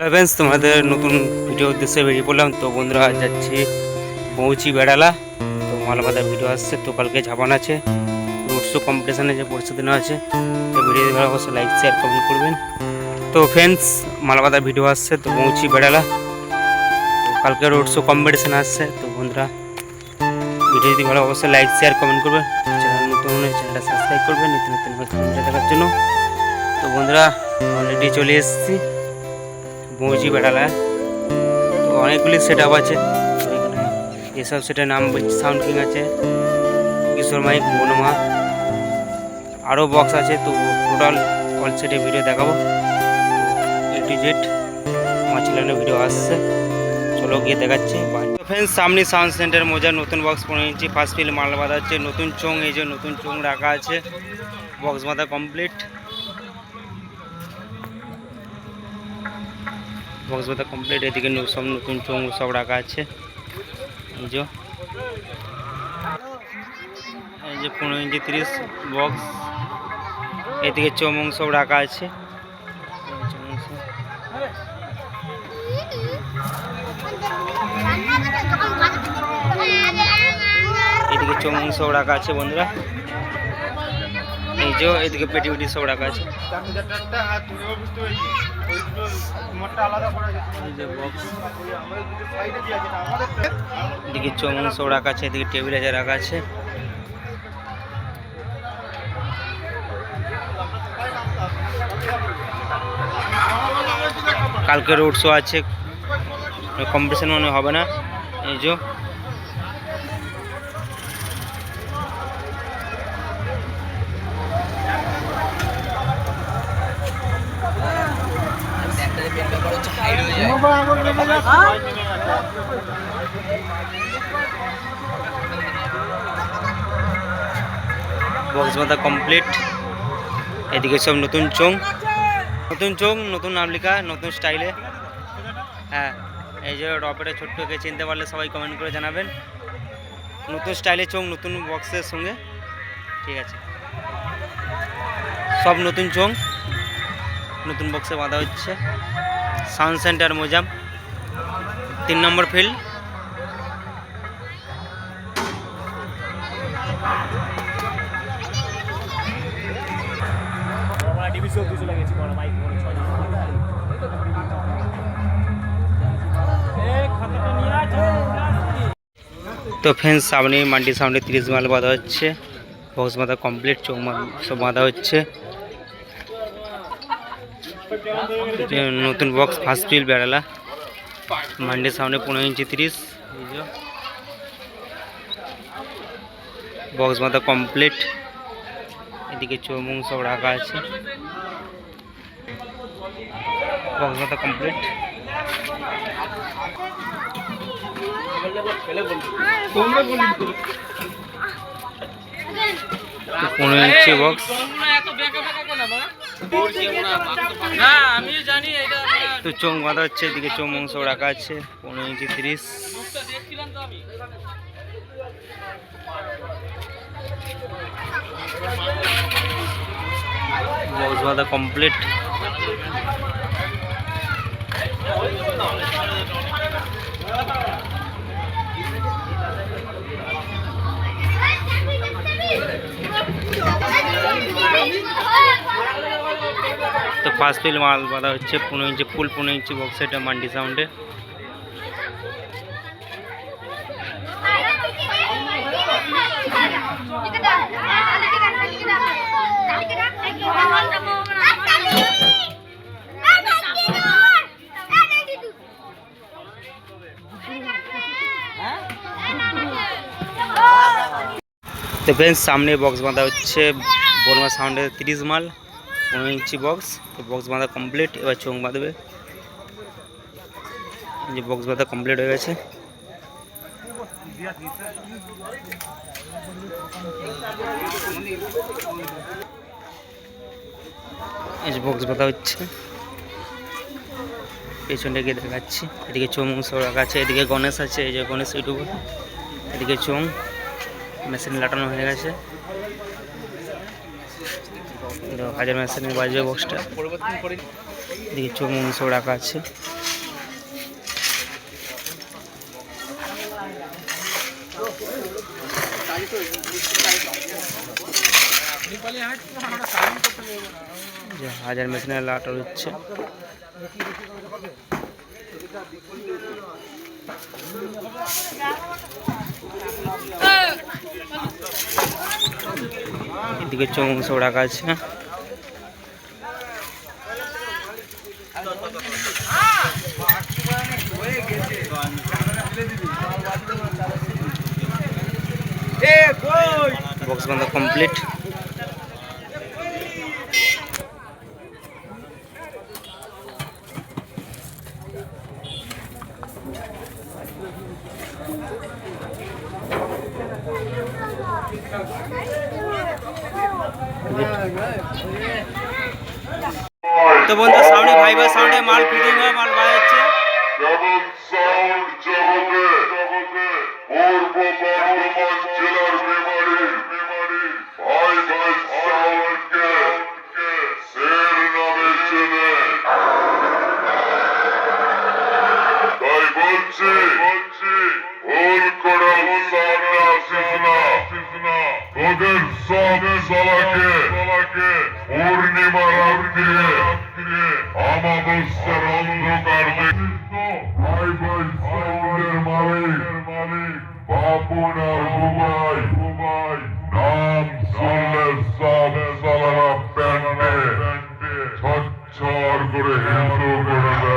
Friends তোমাদের নতুন video উদ্দেশ্যে বেরিয়ে পড়লাম। তো বন্ধুরা যাচ্ছি পৌঁছি বেড়ালা। তো মালবাদার ভিডিও আসছে, তো কালকে ঝাপান আছে। রোড শো কম্পিটিশানে যে পরিস্থিতি আছে, তো ভিডিও ভালো অবশ্যই লাইক শেয়ার কমেন্ট করবেন। তো ফ্রেন্ডস মালবাদার ভিডিও আসছে, তো পৌঁছি বেড়ালা। তো কালকে রোড শো কম্পিটিশান আসছে, তো বন্ধুরা ভিডিও যদি ভালো অবশ্যই লাইক শেয়ার কমেন্ট করবেন। চ্যানেল নতুন চ্যানেলটা সাবস্ক্রাইব করবেন নতুন নতুন দেখার জন্য। তো বন্ধুরা অলরেডি চলে এসেছি। পৌঁছি বেড়ালায় তো অনেকগুলি সেট আপ আছে। এসব সেটের নাম সাউন্ড কিং আছে। কিশোর মাইক, বনমা। আরও বক্স আছে, তো টোটাল অল সেটে ভিডিও দেখাবো। এ আমার চ্যানেলের ভিডিও আসছে। চলো গিয়ে দেখাচ্ছি। ফ্রেন্ডস সামনে সাউন্ড সেন্টার মোজার নতুন বক্স পনেরো ইঞ্চি ফার্স্ট ফিল মাল বাঁধা নতুন চোং এই যে নতুন চোং রাখা আছে। বক্স বাঁধা কমপ্লিট বক্স বাঁধা কমপ্লিট এদিকে সব নতুন চোং সব রাখা আছে। যে। এই যে পনেরো ইঞ্চি তিরিশ বক্স। এদিকে চোমং সব রাখা আছে। এদিকে চোমং সব রাখা আছে বন্ধুরা। এই এদিকে পেটি পেটি সব রাখা আছে। এদিকে চোমং সব রাখা আছে, এদিকে টেবিল আছে রাখা আছে। কালকে রোড শো আছে, কম্পিটিশন মনে হবে না। এই যে। বক্স বাঁধা কমপ্লিট এদিকে সব নতুন চোং নতুন চোং নতুন নাম লেখা, নতুন স্টাইলে হ্যাঁ এই যে রপেটে ছোট্টকে চিনতে পারলে সবাই কমেন্ট করে জানাবেন। নতুন স্টাইলে চোং নতুন বক্সের সঙ্গে। ঠিক আছে। সব নতুন চোং নতুন বক্সে বাঁধা হচ্ছে। সাউন্ড সেন্টার মোজাম, তিন নম্বর ফিল্ড। তো ফ্রেন্ডস সামনে মান্ডি সামনে তিরিশ মাল বাঁধা হচ্ছে বক্স বাঁধা কমপ্লিট চোখ সব বাঁধা হচ্ছে। নতুন বক্স ফার্স্ট ফিল বেড়ালা। মান্ডির সামনে পনেরো ইঞ্চি তিরিশ। বক্স বাঁধা কমপ্লিট এদিকে চৌমুং সব রাখা আছে। বক্স বাঁধা কমপ্লিট পনেরো ইঞ্চি বক্স তো চোখ বাঁধা হচ্ছে এদিকে চোখ মাংস রাখা আছে পনেরো ইঞ্চি তিরিশ। বক্স বাঁধা কমপ্লিট তো ফার্স্ট ফিল মাল বাঁধা হচ্ছে পনেরো ইঞ্চি, ফুল পনেরো ইঞ্চি বক্স এটা মান্ডি সাউন্ডে তো ফ্রেন্ডস সামনে বক্স বাঁধা হচ্ছে বর্মা সাউন্ডে তিরিশ মাল। পনেরো ইঞ্চি বক্স, তো বক্স বাঁধা কমপ্লিট এবার চোখ বাঁধবে। যে বক্স বাঁধা কমপ্লিট হয়ে গেছে। এই যে বক্স বাঁধা হচ্ছে। পেছনটা গিয়ে দেখাচ্ছি। এদিকে চোখ সব রাখা আছে, এদিকে গণেশ আছে, এই যে গণেশ ইউটিউব এদিকে চোং মেশিন লাটানো হয়ে গেছে। হাজার মেশিনের বাজবে বক্সটা এদিকে চোখ মাংস রাখা আছে। হাজার মেশিনের লাট হচ্ছে। এদিকে চোখ মাংস রাখা আছে। বক্স বান্ধা complete ছচ্ছর করে হিন্দু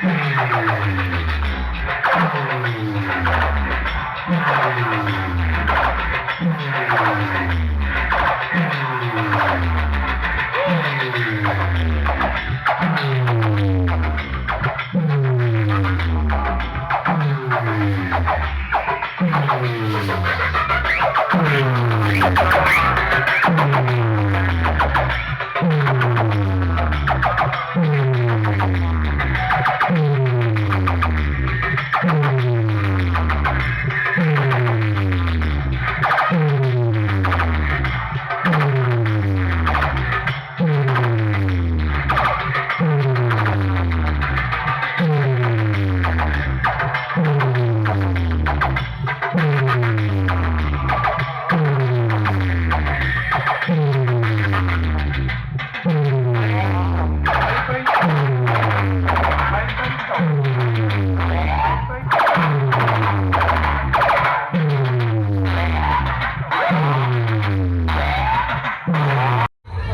করে দেয়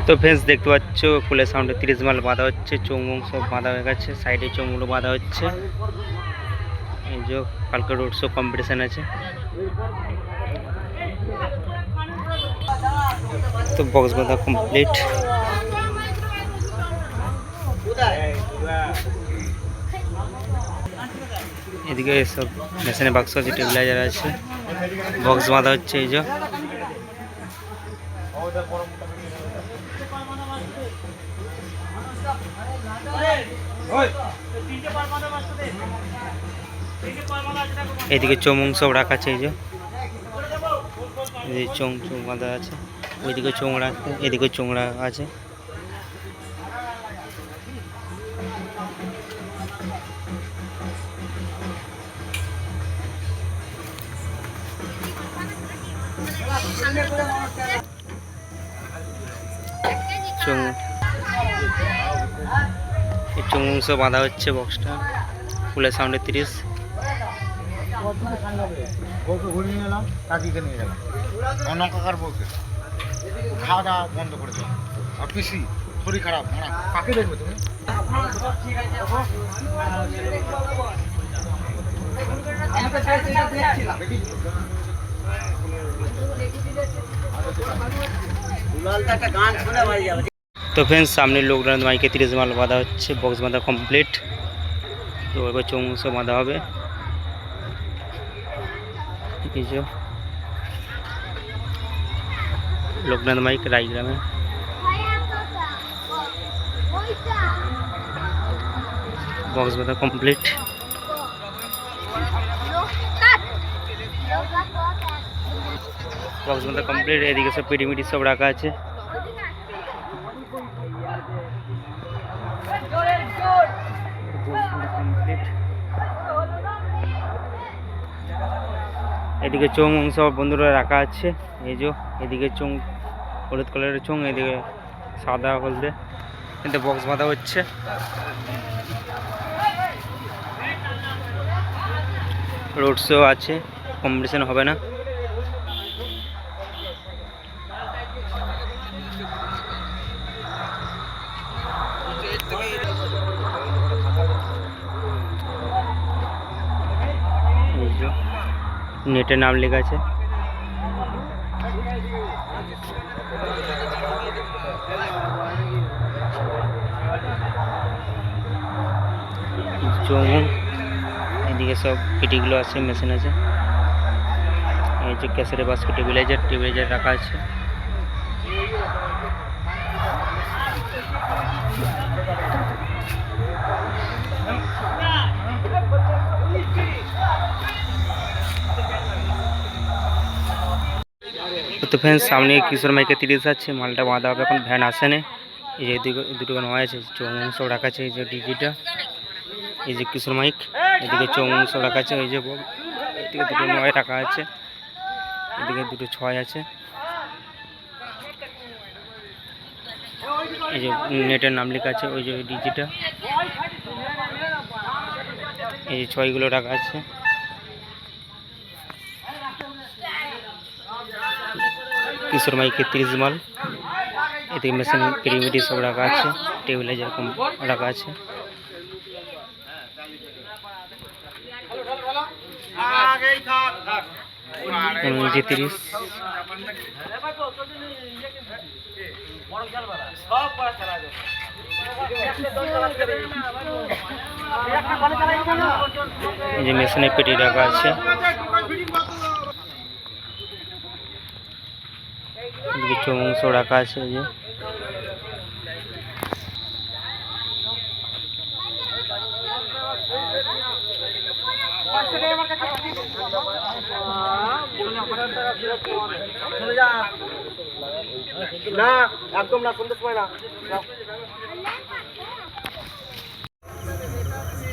তো ফ্রেন্ডস দেখতে পাচ্ছ, ফুলের সাউন্ডে তিরিশ মাল বাঁধা হচ্ছে চৌমুখ সব বাঁধা হয়ে গেছে, সাইডে চৌমুলো বাঁধা হচ্ছে। এই যে কালকে রোড শো কম্পিটিশান আছে। তো বক্স বাঁধা কমপ্লিট এদিকে সব মেশিনের বাক্স আছে টেবিলাইজার আছে। বক্স বাঁধা হচ্ছে, এই যে। এদিকে চমুং সব রাখা আছে, এই যে। এই চোং বাঁধা আছে, ওইদিকে চোংড়া এদিকে চোংড়া আছে। চুং এই বাঁধা হচ্ছে বক্সটা ফুলের সাউন্ডে তিরিশ। বউকে ঘুরিয়ে নিয়ে এলাম কাকিকে নিয়ে গেলাম অন্য কাকার বউকে খাওয়া দাওয়া বন্ধ করে দিলাম আর পিসি, শরীর খারাপ কাকে দেখবে তুমি? তো ফ্রেন্ডস সামনে লোকনাথ মাইকে তিরিশ মাল বাঁধা হচ্ছে বক্স বাঁধা কমপ্লিট তো এবার বাঁধা হবে। এই লোকনাথ মাইক রায়গ্রামে বক্স বাঁধা কমপ্লিট বক্স বাঁধা কমপ্লিট এদিকে সব পিটি মিটি সব রাখা আছে এদিকে চোং সব বন্ধুরা রাখা আছে। এই যে, এদিকে চোং হলুদ কালারের চোং এদিকে সাদা হলদে। এতে বক্স বাঁধা হচ্ছে। রোড শো আছে কম্পিটিশন হবে না এই যে নেটে নাম লেখা আছে। চৌমুন এদিকে সব পিটিগুলো আছে, মেশিন আছে। এই যে ক্যাশের বাস্কে টেবিলাইজার টেবিলাইজার রাখা আছে। তো ফ্যান সামনে কিশোর মাইকে তিরিশ আছে, মালটা বাঁধা হবে, এখন ভ্যান আসে না এই যে দুটো নয় আছে চৌমুংস রাখা আছে এই যে ডিজিটা। এই যে কিশোর মাইক, এদিকে চৌমুংস রাখা আছে এই যে এদিকে দুটো নয় রাখা আছে, এদিকে দুটো ছয় আছে। এই যে নেটের নাম লেখা আছে, ওই যে ডিজিটা। এই যে ছয়গুলো রাখা আছে। কিশোর মাইকে তিরিশ মাল। এদিকে মেশিন পিরিমিটি সব রাখা আছে টেবিলে যেরকম রাখা আছে। উনজি তিরিশ। যে মেশিনের পেটি রাখা আছে। এদিকে চৌমুংস রাখা আছে এই যে না একদম না সন্ধ্যের সময় না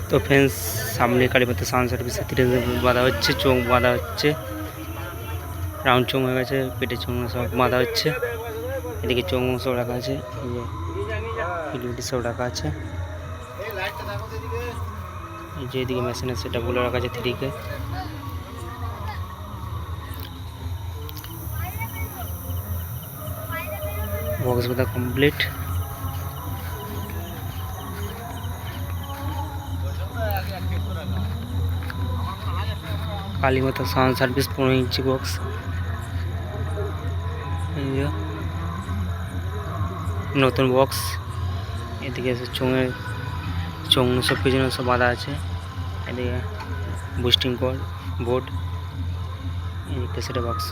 তো ফ্রেন্ডস সামনে কালীপত্র সাউন্ড সার্ভিসে তিরিশ বাঁধা হচ্ছে চোখ বাঁধা হচ্ছে রাউন্ড চোখ হয়ে গেছে পেটে চোখ সব বাঁধা হচ্ছে। এদিকে চোখ সব রাখা আছে, এই সব রাখা আছে। এই যে এদিকে মেশিনের সেটা বলে রাখা আছে থ্রিকে। বক্স বাঁধা কমপ্লিট কালীমাতা সাউন্ড সার্ভিস পনেরো ইঞ্চি বক্স নতুন বক্স, এদিকে চোঙের চোঙ সব পিছনে সব বাঁধা আছে, এদিকে বুস্টিং বোর্ড বোর্ড এই ক্যাসেটের বাক্স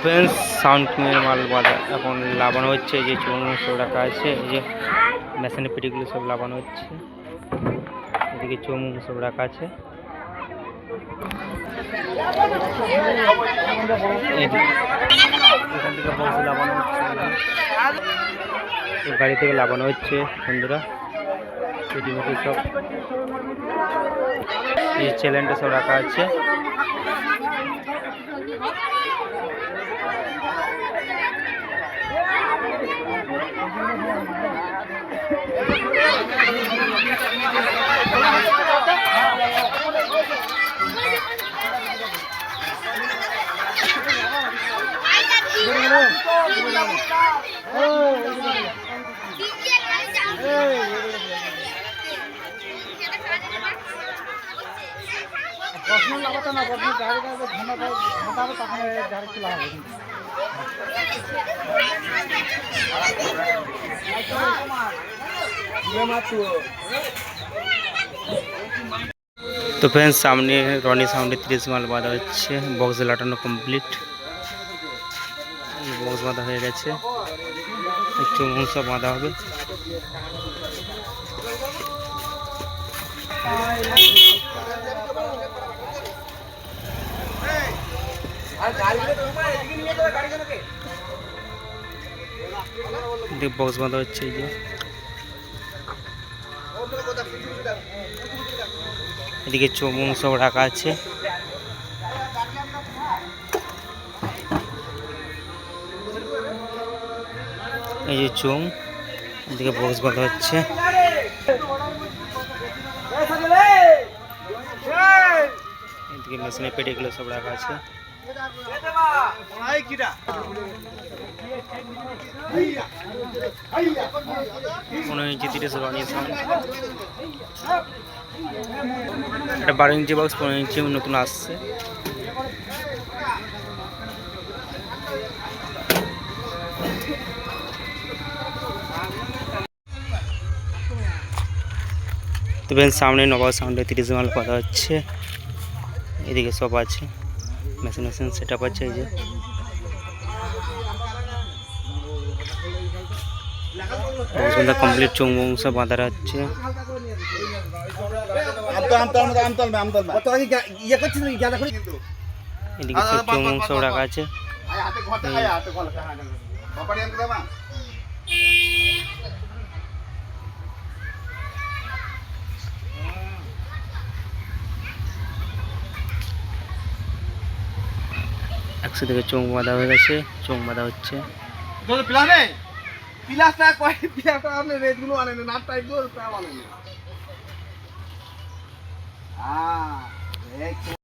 ফ্রেন্ডস সাউন্ড মাল বাঁধা এখন লাগানো হচ্ছে যে চুন সব রাখা আছে, এই যে মেশিনের পেটিগুলো সব লাগানো হচ্ছে। এদিকে চুন সব রাখা আছে। গাড়ি থেকে লাগানো হচ্ছে, বন্ধুরা। পেটি পেটি সব। এই চ্যালেঞ্জটা সব রাখা আছে। প্রশ্ন লাগাতে না প্রশ্ন যারে যারে ঘন ঘটাবে তখন যারে একটু লাগাবে তো ফ্রেন্ডস সামনে রনি সামনে তিরিশ মাল বাঁধা হচ্ছে। বক্স লাটানো কমপ্লিট বক্স বাঁধা হয়ে গেছে। একটু সব বাঁধা হবে। বক্স বাঁধা হচ্ছে এই যে। এদিকে চমুং সব রাখা আছে। এই যে চুং এদিকে বক্স বাঁধা হচ্ছে। এদিকে মেশিনের পেটিগুলো সব রাখা আছে। ইঞ্চি বারো ইঞ্চি বক্স পনেরো ইঞ্চি নতুন আসছে। তো সামনে নবাব সাউন্ডে তিরিশ মাল কথা হচ্ছে এদিকে সব আছে মেশিন মেশিন সেট আছে এই যে। কমপ্লিট চোং মোং সব বাঁধা হচ্ছে এদিকে সব চোং সব রাখা আছে একশো থেকে চোং বাঁধা হয়ে গেছে চোখ বাঁধা হচ্ছে। পিলানে পিলাসটা কয় পিলাসটা আপনি রেটগুলো আনেন না টাইপ দিয়ে আনেন হ্যাঁ